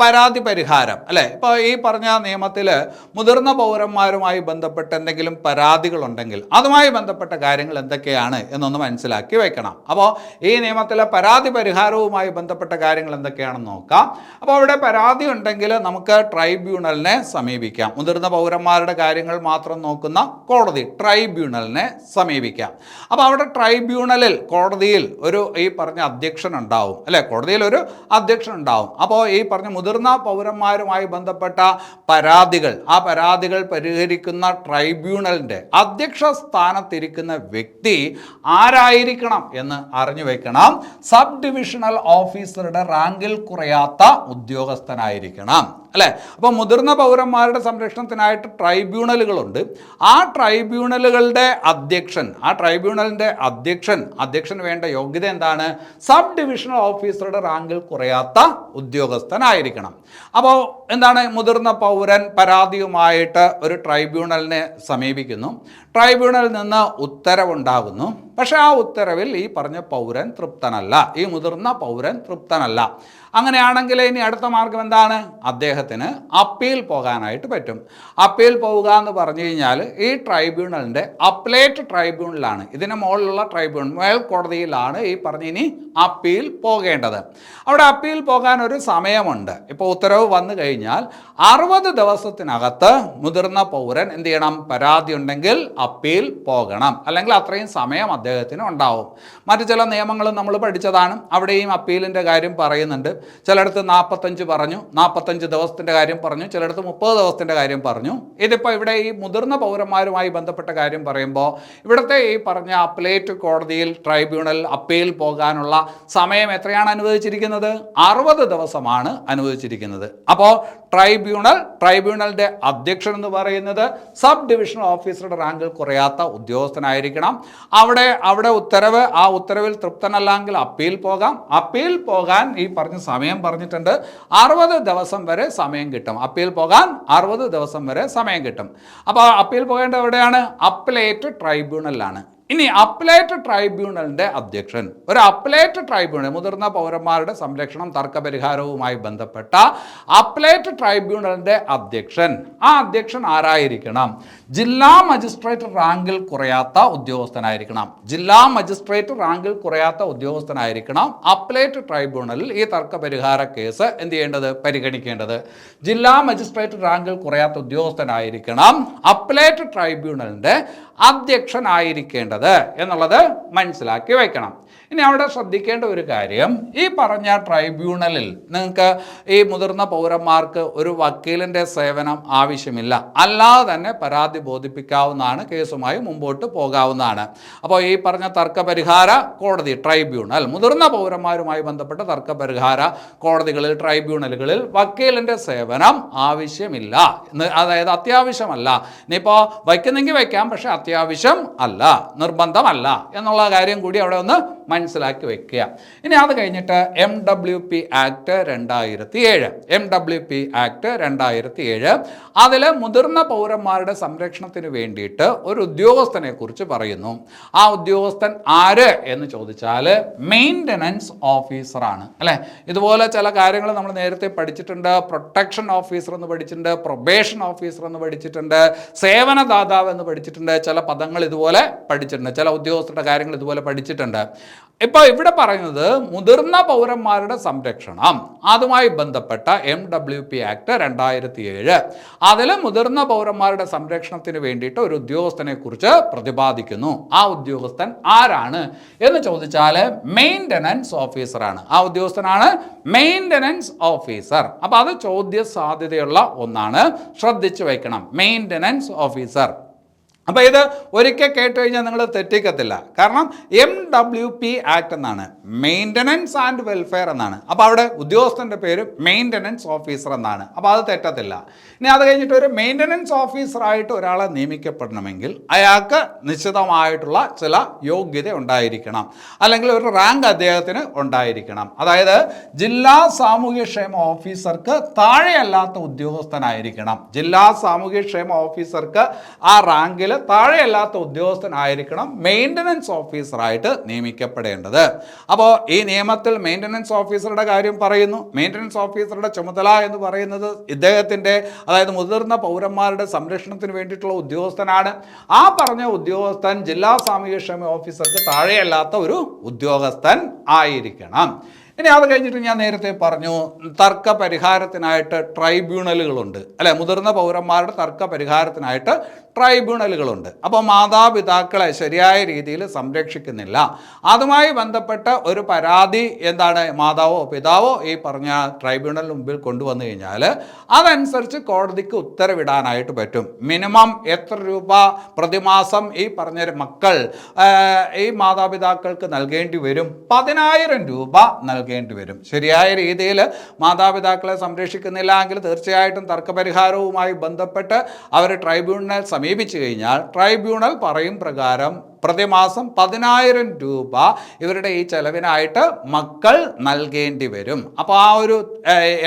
പരാതി പരിഹാരം അല്ലേ? ഇപ്പോൾ ഈ പറഞ്ഞ നിയമത്തിൽ മുതിർന്ന പൗരന്മാരുമായി ബന്ധപ്പെട്ട് എന്തെങ്കിലും പരാതികളുണ്ടെങ്കിൽ അതുമായി ബന്ധപ്പെട്ട കാര്യങ്ങൾ എന്തൊക്കെയാണ് എന്നൊന്ന് മനസ്സിലാക്കി വെക്കണം. അപ്പോൾ ഈ നിയമത്തിലെ പരാതി പരിഹാരവുമായി ബന്ധപ്പെട്ട കാര്യങ്ങൾ എന്തൊക്കെയാണെന്ന് നോക്കാം. അപ്പോൾ അവിടെ പരാതി ഉണ്ടെങ്കിൽ നമുക്ക് ട്രൈബ്യൂണലിനെ സമീപിക്കാം. മുതിർന്ന പൗരന്മാരുടെ കാര്യങ്ങൾ മാത്രം നോക്കുന്ന കോടതി ട്രൈബ്യൂണലിനെ സമീപിക്കാം. അപ്പോൾ അവിടെ ട്രൈബ്യൂണലിൽ കോടതിയിൽ ഒരു ഈ പറഞ്ഞ അധ്യക്ഷൻ ഉണ്ടാവും അല്ലേ? കോടതിയിൽ ഒരു അധ്യക്ഷൻ ഉണ്ടാവും. അപ്പോൾ ഈ പറഞ്ഞ മുതിർന്ന പൗരന്മാരുമായി ബന്ധപ്പെട്ട പരാതികൾ. ആ പരാതികൾ പരിഹരിക്കുന്ന ട്രൈബ്യൂണലിന്റെ അധ്യക്ഷ സ്ഥാനത്തിരിക്കുന്ന വ്യക്തി ആരായിരിക്കണം എന്ന് അറിഞ്ഞു വെക്കണം. സബ് ഡിവിഷണൽ ഓഫീസറുടെ റാങ്കിൽ കുറയാത്ത ഉദ്യോഗസ്ഥനായിരിക്കണം. അല്ലേ? അപ്പോൾ മുതിർന്ന പൗരന്മാരുടെ സംരക്ഷണത്തിനായിട്ട് ട്രൈബ്യൂണലുകളുണ്ട്. ആ ട്രൈബ്യൂണലുകളുടെ അധ്യക്ഷൻ ആ ട്രൈബ്യൂണലിന്റെ അധ്യക്ഷൻ അധ്യക്ഷൻ വേണ്ട യോഗ്യത എന്താണ്? സബ് ഡിവിഷണൽ ഓഫീസറുടെ റാങ്കിൽ കുറയാത്ത ഉദ്യോഗസ്ഥനായിരിക്കണം. അപ്പോൾ എന്താണ്? മുതിർന്ന പൗരൻ പരാതിയുമായിട്ട് ഒരു ട്രൈബ്യൂണലിനെ സമീപിക്കുന്നു. ട്രൈബ്യൂണലിൽ നിന്ന് ഉത്തരവുണ്ടാകുന്നു. പക്ഷേ ആ ഉത്തരവിൽ ഈ പറഞ്ഞ പൗരൻ തൃപ്തനല്ല ഈ മുതിർന്ന പൗരൻ തൃപ്തനല്ല. അങ്ങനെയാണെങ്കിൽ ഇനി അടുത്ത മാർഗം എന്താണ്? അദ്ദേഹത്തിന് അപ്പീൽ പോകാനായിട്ട് പറ്റും. അപ്പീൽ പോവുക എന്ന് പറഞ്ഞു കഴിഞ്ഞാൽ ഈ ട്രൈബ്യൂണലിന്റെ അപ്ലേറ്റ് ട്രൈബ്യൂണലാണ് ഇതിന് മുകളിലുള്ള ട്രൈബ്യൂണൽ മേൽക്കോടതിയിലാണ് ഈ പറഞ്ഞ ഇനി അപ്പീൽ പോകേണ്ടത്. അവിടെ അപ്പീൽ പോകാൻ ഒരു സമയമുണ്ട്. ഇപ്പോൾ ഉത്തരവ് വന്നു കഴിഞ്ഞാൽ അറുപത് ദിവസത്തിനകത്ത് മുതിർന്ന പൗരൻ എന്ത് ചെയ്യണം? പരാതി ഉണ്ടെങ്കിൽ അപ്പീൽ പോകണം. അല്ലെങ്കിൽ അത്രയും സമയം അദ്ദേഹത്തിന് ഉണ്ടാവും മറ്റു ചില നിയമങ്ങളും നമ്മൾ പഠിച്ചതാണ്. അവിടെയും അപ്പീലിന്റെ കാര്യം പറയുന്നുണ്ട്. ചിലയിടത്ത് നാൽപ്പത്തഞ്ച് പറഞ്ഞു നാൽപ്പത്തഞ്ച് ദിവസത്തിന്റെ കാര്യം പറഞ്ഞു ചിലയിടത്ത് മുപ്പത് ദിവസത്തിന്റെ കാര്യം പറഞ്ഞു. ഇതിപ്പോൾ ഇവിടെ ഈ മുതിർന്ന പൗരന്മാരുമായി ബന്ധപ്പെട്ട കാര്യം പറയുമ്പോൾ ഇവിടുത്തെ ഈ പറഞ്ഞ അപ്പലേറ്റ് കോടതിയിൽ ട്രൈബ്യൂണൽ അപ്പീൽ പോകാനുള്ള സമയം എത്രയാണ് അനുവദിച്ചിരിക്കുന്നത്? അറുപത് ദിവസമാണ് അനുവദിച്ചിരിക്കുന്നത്. അപ്പോൾ ട്രൈബ്യൂണൽ ട്രൈബ്യൂണലിന്റെ അധ്യക്ഷൻ എന്ന് പറയുന്നത് സബ് ഡിവിഷണൽ ഓഫീസറുടെ റാങ്കിൽ കുറയാത്ത ഉദ്യോഗസ്ഥനായിരിക്കണം. അവിടെ അവിടെ ഉത്തരവ് ആ ഉത്തരവിൽ തൃപ്തനല്ലെങ്കിൽ അപ്പീൽ പോകാം. അപ്പീൽ പോകാൻ ഈ പറഞ്ഞ സമയം പറഞ്ഞിട്ടുണ്ട്. അറുപത് ദിവസം വരെ സമയം കിട്ടും. അപ്പീൽ പോകാൻ അറുപത് ദിവസം വരെ സമയം കിട്ടും. അപ്പോൾ അപ്പീൽ പോകേണ്ട എവിടെയാണ്? അപ്പലേറ്റ് ട്രൈബ്യൂണലിലാണ്. ഇനി അപ്പലേറ്റ് ട്രൈബ്യൂണലിന്റെ അധ്യക്ഷൻ. ഒരു അപ്പലേറ്റ് ട്രൈബ്യൂണൽ മുതിർന്ന പൗരന്മാരുടെ സംരക്ഷണം തർക്കപരിഹാരവുമായി ബന്ധപ്പെട്ട അപ്പലേറ്റ് ട്രൈബ്യൂണലിന്റെ അധ്യക്ഷൻ. ആ അധ്യക്ഷൻ ആരായിരിക്കണം? ജില്ലാ മജിസ്ട്രേറ്റ് റാങ്കിൽ കുറയാത്ത ഉദ്യോഗസ്ഥനായിരിക്കണം. ജില്ലാ മജിസ്ട്രേറ്റ് റാങ്കിൽ കുറയാത്ത ഉദ്യോഗസ്ഥനായിരിക്കണം അപ്പലേറ്റ് ട്രൈബ്യൂണലിൽ ഈ തർക്കപരിഹാര കേസ് എന്ത് ചെയ്യേണ്ടത്? പരിഗണിക്കേണ്ടത്. ജില്ലാ മജിസ്ട്രേറ്റ് റാങ്കിൽ കുറയാത്ത ഉദ്യോഗസ്ഥനായിരിക്കണം അപ്പലേറ്റ് ട്രൈബ്യൂണലിന്റെ അധ്യക്ഷനായിരിക്കേണ്ടത് എന്നുള്ളത് മനസ്സിലാക്കി വയ്ക്കണം. ഇനി അവിടെ ശ്രദ്ധിക്കേണ്ട ഒരു കാര്യം ഈ പറഞ്ഞ ട്രൈബ്യൂണലിൽ നിങ്ങൾക്ക് ഈ മുതിർന്ന പൗരന്മാർക്ക് ഒരു വക്കീലിന്റെ സേവനം ആവശ്യമില്ല. അല്ലാതെ തന്നെ പരാതി ബോധിപ്പിക്കാവുന്നതാണ് കേസുമായി മുമ്പോട്ട് പോകാവുന്നതാണ്. അപ്പോൾ ഈ പറഞ്ഞ തർക്കപരിഹാര കോടതി ട്രൈബ്യൂണൽ മുതിർന്ന പൗരന്മാരുമായി ബന്ധപ്പെട്ട തർക്കപരിഹാര കോടതികളിൽ ട്രൈബ്യൂണലുകളിൽ വക്കീലിന്റെ സേവനം ആവശ്യമില്ല. അതായത് അത്യാവശ്യമല്ല. ഇനിയിപ്പോൾ വയ്ക്കുന്നെങ്കിൽ വയ്ക്കാം പക്ഷേ അത്യാവശ്യം അല്ല നിർബന്ധമല്ല എന്നുള്ള കാര്യം കൂടി അവിടെ ഒന്ന് മനസ്സിലാക്കി വെക്കുക. ഇനി അത് കഴിഞ്ഞിട്ട് എം ഡബ്ല്യു പി ആക്ട് രണ്ടായിരത്തി ഏഴ് എം ഡബ്ല്യു പി ആക്ട് രണ്ടായിരത്തി ഏഴ് അതിൽ മുതിർന്ന പൗരന്മാരുടെ സംരക്ഷണത്തിന് വേണ്ടിയിട്ട് ഒരു ഉദ്യോഗസ്ഥനെ കുറിച്ച് പറയുന്നു. ആ ഉദ്യോഗസ്ഥൻ ആര് എന്ന് ചോദിച്ചാൽ മെയിന്റനൻസ് ഓഫീസറാണ് അല്ലേ? ഇതുപോലെ ചില കാര്യങ്ങൾ നമ്മൾ നേരത്തെ പഠിച്ചിട്ടുണ്ട്. പ്രൊട്ടക്ഷൻ ഓഫീസർ എന്ന് പഠിച്ചിട്ടുണ്ട് പ്രൊബേഷൻ ഓഫീസർ എന്ന് പഠിച്ചിട്ടുണ്ട് സേവനദാതാവ് എന്ന് പഠിച്ചിട്ടുണ്ട്. ചില പദങ്ങൾ ഇതുപോലെ പഠിച്ചിട്ടുണ്ട്. ചില ഉദ്യോഗസ്ഥരുടെ കാര്യങ്ങൾ ഇതുപോലെ പഠിച്ചിട്ടുണ്ട്. ഇപ്പോൾ ഇവിടെ പറയുന്നത് മുതിർന്ന പൗരന്മാരുടെ സംരക്ഷണം. അതുമായി ബന്ധപ്പെട്ട എം ഡബ്ല്യു പി ആക്ട് രണ്ടായിരത്തി ഏഴ് അതിൽ മുതിർന്ന പൗരന്മാരുടെ സംരക്ഷണത്തിന് വേണ്ടിയിട്ട് ഒരു ഉദ്യോഗസ്ഥനെ കുറിച്ച് പ്രതിപാദിക്കുന്നു. ആ ഉദ്യോഗസ്ഥൻ ആരാണ്? എന്ന് ചോദിച്ചാൽ മെയിന്റനൻസ് ഓഫീസറാണ് ആ ഉദ്യോഗസ്ഥനാണ് മെയിന്റനൻസ് ഓഫീസർ അപ്പോൾ അത് ചോദ്യ സാധ്യതയുള്ള ഒന്നാണ്. ശ്രദ്ധിച്ചു വയ്ക്കണം മെയിന്റനൻസ് ഓഫീസർ അപ്പോൾ ഇത് ഒരിക്കൽ കേട്ട് കഴിഞ്ഞാൽ നിങ്ങൾ തെറ്റിക്കത്തില്ല. കാരണം എം ഡബ്ല്യു പി ആക്ട് എന്നാണ്. മെയിന്റനൻസ് ആൻഡ് വെൽഫെയർ എന്നാണ്. അപ്പോൾ അവിടെ ഉദ്യോഗസ്ഥന്റെ പേര് മെയിന്റനൻസ് ഓഫീസർ എന്നാണ്. അപ്പോൾ അത് തെറ്റത്തില്ല. ഇനി അത് കഴിഞ്ഞിട്ട് ഒരു മെയിന്റനൻസ് ഓഫീസറായിട്ട് ഒരാളെ നിയമിക്കപ്പെടണമെങ്കിൽ അയാൾക്ക് നിശ്ചിതമായിട്ടുള്ള ചില യോഗ്യത ഉണ്ടായിരിക്കണം. അല്ലെങ്കിൽ ഒരു റാങ്ക് അദ്ദേഹത്തിന് ഉണ്ടായിരിക്കണം. അതായത് ജില്ലാ സാമൂഹ്യക്ഷേമ ഓഫീസർക്ക് താഴെയല്ലാത്ത ഉദ്യോഗസ്ഥനായിരിക്കണം. ജില്ലാ സാമൂഹ്യക്ഷേമ ഓഫീസർക്ക് ആ റാങ്കിൽ താഴെയല്ലാത്ത ഉദ്യോഗസ്ഥനായിരിക്കണം മെയിന്റനൻസ് ഓഫീസറായിട്ട് നിയമിക്കപ്പെടേണ്ടത്. അപ്പോൾ ഈ നിയമത്തിൽ മെയിന്റനൻസ് ഓഫീസറുടെ കാര്യം പറയുന്നു. മെയിന്റനൻസ് ഓഫീസറുടെ ചുമതല എന്ന് പറയുന്നത് ഇദ്ദേഹത്തിന്റെ അതായത് മുതിർന്ന പൗരന്മാരുടെ സംരക്ഷണത്തിന് വേണ്ടിയിട്ടുള്ള ഉദ്യോഗസ്ഥനാണ്. ആ പറഞ്ഞ ഉദ്യോഗസ്ഥൻ ജില്ലാ സാമൂഹ്യക്ഷേമ ഓഫീസർക്ക് താഴെയല്ലാത്ത ഒരു ഉദ്യോഗസ്ഥൻ ആയിരിക്കണം. ഇനി അത് കഴിഞ്ഞിട്ട് ഞാൻ നേരത്തെ പറഞ്ഞു തർക്ക പരിഹാരത്തിനായിട്ട് ട്രൈബ്യൂണലുകളുണ്ട്. അല്ലെ മുതിർന്ന പൗരന്മാരുടെ തർക്ക പരിഹാരത്തിനായിട്ട് ട്രൈബ്യൂണലുകളുണ്ട്. അപ്പോൾ മാതാപിതാക്കളെ ശരിയായ രീതിയിൽ സംരക്ഷിക്കുന്നില്ല. അതുമായി ബന്ധപ്പെട്ട ഒരു പരാതി എന്താണ് മാതാവോ പിതാവോ ഈ പറഞ്ഞ ട്രൈബ്യൂണലിന് മുമ്പിൽ കൊണ്ടുവന്നു കഴിഞ്ഞാൽ അതനുസരിച്ച് കോടതിക്ക് ഉത്തരവിടാനായിട്ട് പറ്റും. മിനിമം എത്ര രൂപ പ്രതിമാസം ഈ പറഞ്ഞ മക്കൾ ഈ മാതാപിതാക്കൾക്ക് നൽകേണ്ടി വരും? പതിനായിരം രൂപ നൽകേണ്ടി വരും. ശരിയായ രീതിയിൽ മാതാപിതാക്കളെ സംരക്ഷിക്കുന്നില്ല എങ്കിൽ തീർച്ചയായിട്ടും തർക്കപരിഹാരവുമായി ബന്ധപ്പെട്ട് അവർ ട്രൈബ്യൂണൽ സമീപിച്ചു കഴിഞ്ഞാൽ ട്രൈബ്യൂണൽ പറയും പ്രകാരം പ്രതിമാസം പതിനായിരം രൂപ ഇവരുടെ ഈ ചെലവിനായിട്ട് മക്കൾ നൽകേണ്ടി വരും. അപ്പോൾ ആ ഒരു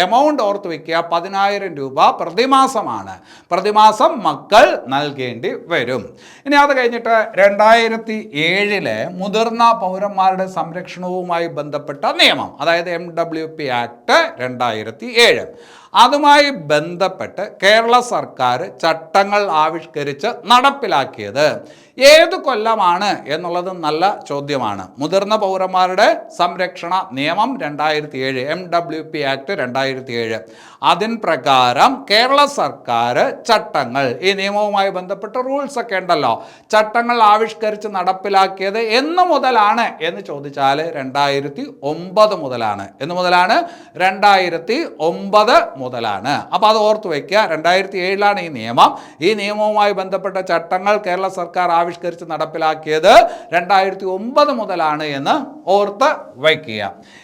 എമൗണ്ട് ഓർത്ത് വയ്ക്കുക പതിനായിരം രൂപ പ്രതിമാസമാണ്. പ്രതിമാസം മക്കൾ നൽകേണ്ടി വരും. ഇനി അത് കഴിഞ്ഞിട്ട് രണ്ടായിരത്തി ഏഴിലെ മുതിർന്ന പൗരന്മാരുടെ സംരക്ഷണവുമായി ബന്ധപ്പെട്ട നിയമം അതായത് എം ഡബ്ല്യു പി ആക്ട് രണ്ടായിരത്തി ഏഴ്. അതുമായി ബന്ധപ്പെട്ട് കേരള സർക്കാർ ചട്ടങ്ങൾ ആവിഷ്കരിച്ച് നടപ്പിലാക്കിയത്. ഏത് കൊല്ലമാണ് എന്നുള്ളത് നല്ല ചോദ്യമാണ്. മുതിർന്ന പൗരന്മാരുടെ സംരക്ഷണ നിയമം രണ്ടായിരത്തി ഏഴ് എം ഡബ്ല്യു പി ആക്ട് രണ്ടായിരത്തി ഏഴ് അതിൻ പ്രകാരം കേരള സർക്കാർ ചട്ടങ്ങൾ ഈ നിയമവുമായി ബന്ധപ്പെട്ട റൂൾസ് ഒക്കെ ഉണ്ടല്ലോ ചട്ടങ്ങൾ ആവിഷ്കരിച്ച് നടപ്പിലാക്കിയത് എന്ന് മുതലാണ് എന്ന് ചോദിച്ചാൽ രണ്ടായിരത്തി ഒമ്പത് മുതലാണ്. എന്ന് മുതലാണ് രണ്ടായിരത്തി ഒമ്പത് മുതലാണ്. അപ്പോൾ അത് ഓർത്ത് വയ്ക്കുക. രണ്ടായിരത്തി ഏഴിലാണ് ഈ നിയമം. ഈ നിയമവുമായി ബന്ധപ്പെട്ട ചട്ടങ്ങൾ കേരള സർക്കാർ ആവിഷ്കരിച്ച് നടപ്പിലാക്കിയത് രണ്ടായിരത്തി ഒമ്പത് മുതലാണ് എന്ന് ഓർത്ത് വയ്ക്കുക.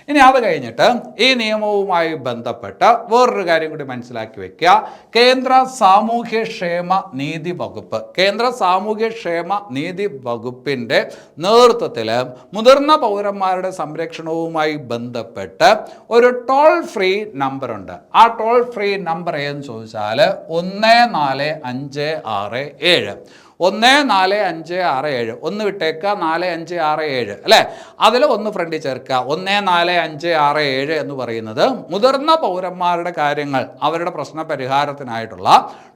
ഇനി അത് കഴിഞ്ഞിട്ട് ഈ നിയമവുമായി ബന്ധപ്പെട്ട് വേറൊരു കാര്യം കൂടി മനസ്സിലാക്കി വയ്ക്കുക. കേന്ദ്ര സാമൂഹ്യക്ഷേമ നീതി വകുപ്പ്. കേന്ദ്ര സാമൂഹ്യക്ഷേമ നീതി വകുപ്പിന്റെ നേതൃത്വത്തിൽ മുതിർന്ന പൗരന്മാരുടെ സംരക്ഷണവുമായി ബന്ധപ്പെട്ട് ഒരു ടോൾ ഫ്രീ നമ്പറുണ്ട്. ആ ടോൾ ഫ്രീ നമ്പർ ഏതെന്ന് ചോദിച്ചാൽ ഒന്ന് നാല് അഞ്ച് ആറ് ഏഴ്. ഒന്ന് നാല് അഞ്ച് ആറ് ഏഴ്. ഒന്ന് വിട്ടേക്കുക നാല് അഞ്ച് ആറ് ഏഴ്. അല്ലേ? അതിൽ ഒന്ന് ഫ്രണ്ടിൽ ചേർക്കുക ഒന്ന് നാല് അഞ്ച് ആറ് ഏഴ് എന്ന് പറയുന്നത് മുതിർന്ന പൗരന്മാരുടെ കാര്യങ്ങൾ അവരുടെ പ്രശ്ന പരിഹാരത്തിനായിട്ടുള്ള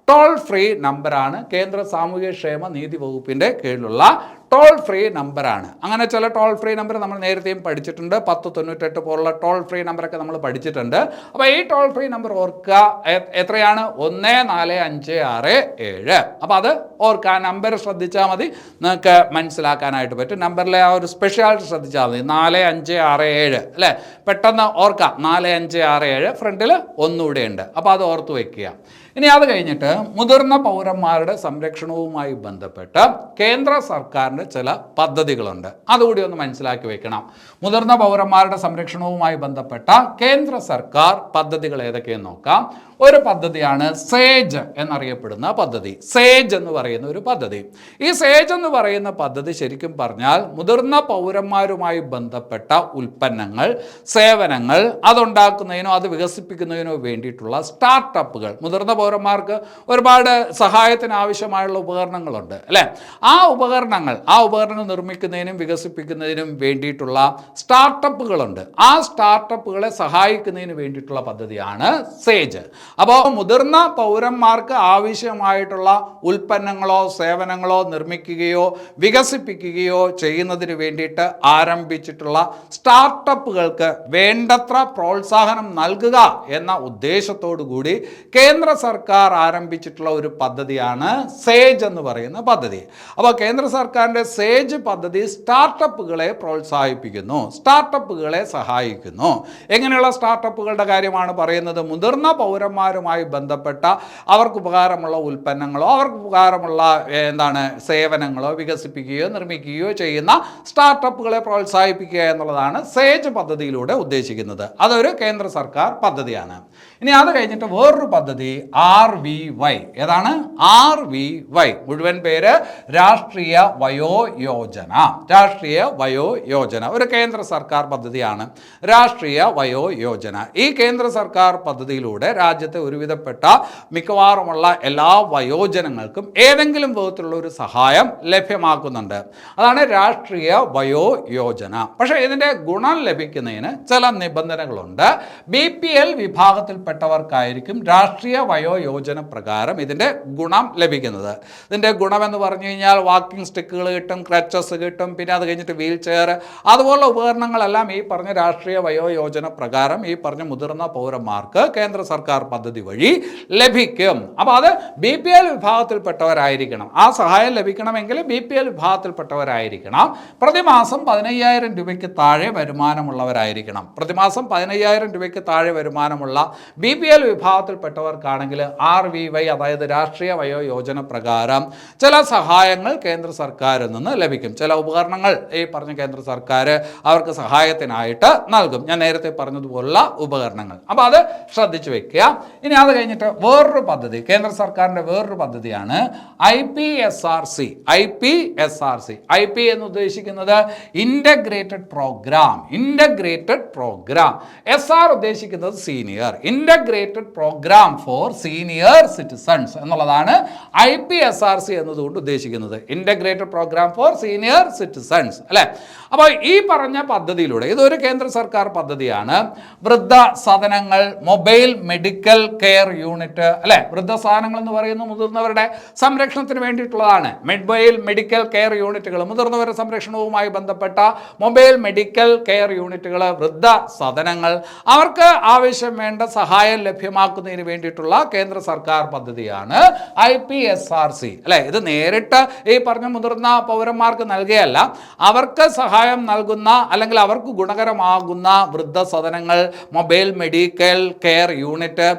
ടോൾ ഫ്രീ നമ്പറാണ് കേന്ദ്ര സാമൂഹ്യക്ഷേമ നീതി വകുപ്പിന്റെ കീഴിലുള്ള ടോൾ ഫ്രീ നമ്പറാണ് അങ്ങനെ ചില ടോൾ ഫ്രീ നമ്പർ നമ്മൾ നേരത്തെയും പഠിച്ചിട്ടുണ്ട്. പത്ത് തൊണ്ണൂറ്റെട്ട് പോലുള്ള ടോൾ ഫ്രീ നമ്പറൊക്കെ നമ്മൾ പഠിച്ചിട്ടുണ്ട്. അപ്പോൾ ഈ ടോൾ ഫ്രീ നമ്പർ ഓർക്കുക. എത്രയാണ്? ഒന്ന് നാല് അഞ്ച് ആറ് ഏഴ്. അപ്പോൾ അത് ഓർക്കുക. നമ്പർ ശ്രദ്ധിച്ചാൽ മതി. നിങ്ങൾക്ക് മനസ്സിലാക്കാനായിട്ട് പറ്റും. നമ്പറിലെ ആ ഒരു സ്പെഷ്യാലിറ്റി ശ്രദ്ധിച്ചാൽ മതി. നാല് അഞ്ച് ആറ് ഏഴ്. അല്ലേ? പെട്ടെന്ന് ഓർക്കാം. നാല് അഞ്ച് ആറ് ഏഴ്. ഫ്രണ്ടിൽ ഒന്നുകൂടെ ഉണ്ട്. അപ്പോൾ അത് ഓർത്ത് വയ്ക്കുക ഇനി അത് കഴിഞ്ഞിട്ട് മുതിർന്ന പൗരന്മാരുടെ സംരക്ഷണവുമായി ബന്ധപ്പെട്ട് കേന്ദ്ര സർക്കാരിന്റെ ചില പദ്ധതികളുണ്ട്. അതുകൂടി ഒന്ന് മനസ്സിലാക്കി വെക്കണം. മുതിർന്ന പൗരന്മാരുടെ സംരക്ഷണവുമായി ബന്ധപ്പെട്ട കേന്ദ്ര സർക്കാർ പദ്ധതികൾ ഏതൊക്കെയെന്ന് നോക്കാം. ഒരു പദ്ധതിയാണ് സേജ് എന്നറിയപ്പെടുന്ന പദ്ധതി. സേജ് എന്ന് പറയുന്ന ഒരു പദ്ധതി. ഈ സേജ് എന്ന് പറയുന്ന പദ്ധതി ശരിക്കും പറഞ്ഞാൽ മുതിർന്ന പൗരന്മാരുമായി ബന്ധപ്പെട്ട ഉൽപ്പന്നങ്ങൾ സേവനങ്ങൾ അതുണ്ടാക്കുന്നതിനോ അത് വികസിപ്പിക്കുന്നതിനോ വേണ്ടിയിട്ടുള്ള സ്റ്റാർട്ടപ്പുകൾ. മുതിർന്ന പൗരന്മാർക്ക് ഒരുപാട് സഹായത്തിന് ആവശ്യമായുള്ള ഉപകരണങ്ങളുണ്ട് അല്ലേ? ആ ഉപകരണങ്ങൾ ആ ഉപകരണങ്ങൾ നിർമ്മിക്കുന്നതിനും വികസിപ്പിക്കുന്നതിനും വേണ്ടിയിട്ടുള്ള സ്റ്റാർട്ടപ്പുകളുണ്ട്. ആ സ്റ്റാർട്ടപ്പുകളെ സഹായിക്കുന്നതിന് വേണ്ടിയിട്ടുള്ള പദ്ധതിയാണ് സേജ്. അപ്പോൾ മുതിർന്ന പൗരന്മാർക്ക് ആവശ്യമായിട്ടുള്ള ഉൽപ്പന്നങ്ങളോ സേവനങ്ങളോ നിർമ്മിക്കുകയോ വികസിപ്പിക്കുകയോ ചെയ്യുന്നതിന് വേണ്ടിയിട്ട് ആരംഭിച്ചിട്ടുള്ള സ്റ്റാർട്ടപ്പുകൾക്ക് വേണ്ടത്ര പ്രോത്സാഹനം നൽകുക എന്ന ഉദ്ദേശത്തോടു കൂടി കേന്ദ്ര സർക്കാർ ആരംഭിച്ചിട്ടുള്ള ഒരു പദ്ധതിയാണ് സേജ് എന്ന് പറയുന്ന പദ്ധതി. അപ്പോൾ കേന്ദ്ര സർക്കാരിന്റെ സേജ് പദ്ധതി സ്റ്റാർട്ടപ്പുകളെ പ്രോത്സാഹിപ്പിക്കുന്നു സ്റ്റാർട്ടപ്പുകളെ സഹായിക്കുന്നു. എങ്ങനെയുള്ള സ്റ്റാർട്ടപ്പുകളുടെ കാര്യമാണ് പറയുന്നത്? മുതിർന്ന പൗരന്മാരുമായി ബന്ധപ്പെട്ട അവർക്ക് ഉപകാരമുള്ള ഉൽപ്പന്നങ്ങളോ അവർക്ക് ഉപകാരമുള്ള എന്താണ് സേവനങ്ങളോ വികസിപ്പിക്കുകയോ നിർമ്മിക്കുകയോ ചെയ്യുന്ന സ്റ്റാർട്ടപ്പുകളെ പ്രോത്സാഹിപ്പിക്കുക എന്നുള്ളതാണ് സേജ് പദ്ധതിയിലൂടെ ഉദ്ദേശിക്കുന്നത്. അതൊരു കേന്ദ്ര സർക്കാർ പദ്ധതിയാണ്. ഇനി അത് കഴിഞ്ഞിട്ട് വേറൊരു പദ്ധതി ആർ വി വൈ. ഏതാണ്? R V Y. മുഴുവൻ പേര് രാഷ്ട്രീയ വയോ യോജന രാഷ്ട്രീയ വയോ യോജന ഒരു കേന്ദ്ര സർക്കാർ പദ്ധതിയാണ് രാഷ്ട്രീയ വയോ യോജന ഈ കേന്ദ്ര സർക്കാർ പദ്ധതിയിലൂടെ രാജ്യത്തെ ഒരുവിധപ്പെട്ട മിക്കവാറുമുള്ള എല്ലാ വയോജനങ്ങൾക്കും ഏതെങ്കിലും വിധത്തിലുള്ള ഒരു സഹായം ലഭ്യമാക്കുന്നുണ്ട്. അതാണ് രാഷ്ട്രീയ വയോ യോജന പക്ഷേ ഇതിന്റെ ഗുണം ലഭിക്കുന്നതിന് ചില നിബന്ധനകളുണ്ട്. ബി പി എൽ വിഭാഗത്തിൽപ്പെട്ടവർക്കായിരിക്കും രാഷ്ട്രീയ വയോയോജന പ്രകാരം ഇതിന്റെ ഗുണം ലഭിക്കുന്നത്. ഇതിന്റെ ഗുണമെന്ന് പറഞ്ഞു കഴിഞ്ഞാൽ വാക്കിംഗ് സ്റ്റിക്കുകൾ കിട്ടും ക്രച്ചസ് കിട്ടും പിന്നെ അത് കഴിഞ്ഞിട്ട് വീൽ ചെയർ അതുപോലുള്ള ഉപകരണങ്ങളെല്ലാം ഈ പറഞ്ഞ രാഷ്ട്രീയ വയോയോജന പ്രകാരം ഈ പറഞ്ഞ മുതിർന്ന പൗരന്മാർക്ക് കേന്ദ്ര സർക്കാർ പദ്ധതി വഴി ലഭിക്കും. അപ്പോൾ അത് ബി പി എൽ വിഭാഗത്തിൽപ്പെട്ടവരായിരിക്കണം. ആ സഹായം ലഭിക്കണമെങ്കിൽ ബി പി എൽ വിഭാഗത്തിൽപ്പെട്ടവരായിരിക്കണം. പ്രതിമാസം പതിനയ്യായിരം രൂപയ്ക്ക് താഴെ വരുമാനമുള്ളവരായിരിക്കണം. പ്രതിമാസം പതിനയ്യായിരം രൂപയ്ക്ക് താഴെ വരുമാനമുള്ള ബി പി എൽ വിഭാഗത്തിൽപ്പെട്ടവർക്കാണെങ്കിൽ ആർ വി വൈ അതായത് രാഷ്ട്രീയ വയോ യോജന പ്രകാരം ചില സഹായങ്ങൾ കേന്ദ്ര സർക്കാരിൽ നിന്ന് ലഭിക്കും. ചില ഉപകരണങ്ങൾ ഈ പറഞ്ഞ കേന്ദ്ര സർക്കാർ അവർക്ക് സഹായത്തിനായിട്ട് നൽകും. ഞാൻ നേരത്തെ പറഞ്ഞതുപോലുള്ള ഉപകരണങ്ങൾ. അപ്പോൾ അത് ശ്രദ്ധിച്ചു വെക്കുക. ഇനി അത് കഴിഞ്ഞിട്ട് വേറൊരു പദ്ധതി. കേന്ദ്ര സർക്കാരിന്റെ വേറൊരു പദ്ധതിയാണ് I P S R C. I P S R C. I P എന്ന് ഉദ്ദേശിക്കുന്നത് integrated programme integrated programme S R ഉദ്ദേശിക്കുന്നത് senior integrated programme for senior citizens എന്നുള്ളതാണ് I P S R C എന്നതുകൊണ്ട് ഉദ്ദേശിക്കുന്നത്. Integrated programme for senior citizens അല്ലേ? അപ്പോൾ ഈ പറഞ്ഞ പദ്ധതിയിലൂടെ ഇതൊരു കേന്ദ്ര സർക്കാർ പദ്ധതിയാണ്. വൃദ്ധ സദനങ്ങൾ മൊബൈൽ മെഡിക്കൽ കെയർ യൂണിറ്റ് അല്ലേ? വൃദ്ധസാധനങ്ങൾ എന്ന് പറയുന്നത് മുതിർന്നവരുടെ സംരക്ഷണത്തിന് വേണ്ടിയിട്ടുള്ളതാണ്. മൊബൈൽ മെഡിക്കൽ കെയർ യൂണിറ്റുകൾ മുതിർന്നവരുടെ സംരക്ഷണവുമായി ബന്ധപ്പെട്ട മൊബൈൽ മെഡിക്കൽ കെയർ യൂണിറ്റുകൾ വൃദ്ധ സദനങ്ങൾ അവർക്ക് ആവശ്യം വേണ്ട സഹായം ലഭ്യമാക്കുന്നതിന് വേണ്ടിയിട്ടുള്ള കേന്ദ്ര സർക്കാർ പദ്ധതിയാണ് I P S R C. അല്ലെ? ഇത് നേരിട്ട് ഈ പറഞ്ഞ മുതിർന്ന പൗരന്മാർക്ക് നൽകുകയല്ല അവർക്ക് സഹായം നൽകുന്ന അല്ലെങ്കിൽ അവർക്ക് ഗുണകരമാകുന്ന വൃദ്ധസദനങ്ങൾ മൊബൈൽ മെഡിക്കൽ കെയർ യൂണിറ്റ്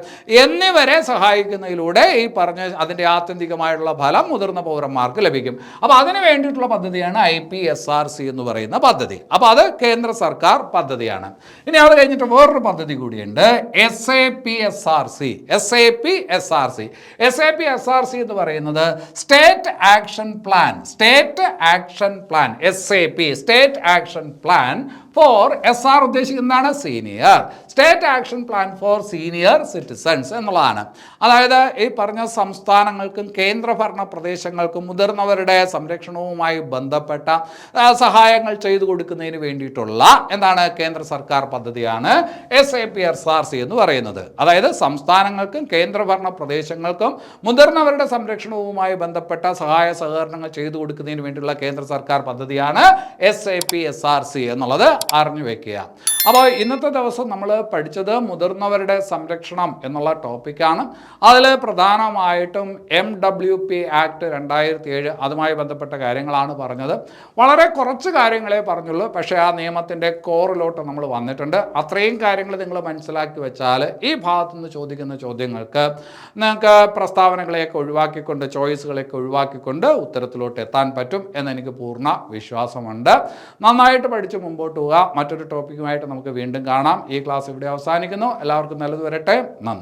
എന്നിവരെ സഹായിക്കുന്നതിലൂടെ ഈ പറഞ്ഞ അതിന്റെ ആത്യന്തികമായിട്ടുള്ള ഫലം മുതിർന്ന പൗരന്മാർക്ക് ലഭിക്കും. അപ്പോൾ അതിന് വേണ്ടിയിട്ടുള്ള പദ്ധതിയാണ് I P S R C എന്ന് പറയുന്ന പദ്ധതി. അപ്പോൾ അത് കേന്ദ്ര സർക്കാർ പദ്ധതിയാണ്. ഇനി അത് കഴിഞ്ഞിട്ട് വേറൊരു പദ്ധതി കൂടിയുണ്ട്. S A P S R C S A P S R C S A P S R C എന്ന് പറയുന്നത് state action plan state action plan S A P state action plan for S R ഉദ്ദേശിക്കുന്നതാണ് senior state action plan for senior citizens എന്നുള്ളതാണ്. അതായത് ഈ പറഞ്ഞ സംസ്ഥാനങ്ങൾക്കും കേന്ദ്രഭരണ പ്രദേശങ്ങൾക്കും മുതിർന്നവരുടെ സംരക്ഷണവുമായി ബന്ധപ്പെട്ട സഹായങ്ങൾ ചെയ്തു കൊടുക്കുന്നതിന് വേണ്ടിയിട്ടുള്ള എന്താണ് കേന്ദ്ര സർക്കാർ പദ്ധതിയാണ് S A P S R C എന്ന് പറയുന്നത്. അതായത് സംസ്ഥാനങ്ങൾക്കും കേന്ദ്രഭരണ പ്രദേശങ്ങൾക്കും മുതിർന്നവരുടെ സംരക്ഷണവുമായി ബന്ധപ്പെട്ട സഹായ സഹകരണങ്ങൾ ചെയ്തു കൊടുക്കുന്നതിന് വേണ്ടിയുള്ള കേന്ദ്ര സർക്കാർ പദ്ധതിയാണ് S A P S R C എന്നുള്ളത്. അറിഞ്ഞു വെക്കുക. അപ്പോൾ ഇന്നത്തെ ദിവസം നമ്മൾ പഠിച്ചത് മുതിർന്നവരുടെ സംരക്ഷണം എന്നുള്ള ടോപ്പിക്കാണ് അതിൽ പ്രധാനമായിട്ടും എം ഡബ്ല്യു പി ആക്ട് രണ്ടായിരത്തി ഏഴ് അതുമായി ബന്ധപ്പെട്ട കാര്യങ്ങളാണ് പറഞ്ഞത്. വളരെ കുറച്ച് കാര്യങ്ങളെ പറഞ്ഞുള്ളൂ. പക്ഷേ ആ നിയമത്തിന്റെ കോറിലോട്ട് നമ്മൾ വന്നിട്ടുണ്ട്. അത്രയും കാര്യങ്ങൾ നിങ്ങൾ മനസ്സിലാക്കി വെച്ചാൽ ഈ ഭാഗത്തു നിന്ന് ചോദിക്കുന്ന ചോദ്യങ്ങൾക്ക് നിങ്ങൾക്ക് പ്രസ്താവനകളെയൊക്കെ ഒഴിവാക്കിക്കൊണ്ട് ചോയ്സുകളെയൊക്കെ ഒഴിവാക്കിക്കൊണ്ട് ഉത്തരത്തിലോട്ട് എത്താൻ പറ്റും എന്നെനിക്ക് പൂർണ വിശ്വാസമുണ്ട്. നന്നായിട്ട് പഠിച്ച് മുമ്പോട്ട് പോവുക. മറ്റൊരു ടോപ്പിക്കുമായിട്ട് നമുക്ക് വീണ്ടും കാണാം. ഈ ക്ലാസ് ഇവിടെ അവസാനിക്കുന്നു. എല്ലാവർക്കും നല്ലത് വരട്ടെ. നന്ദി.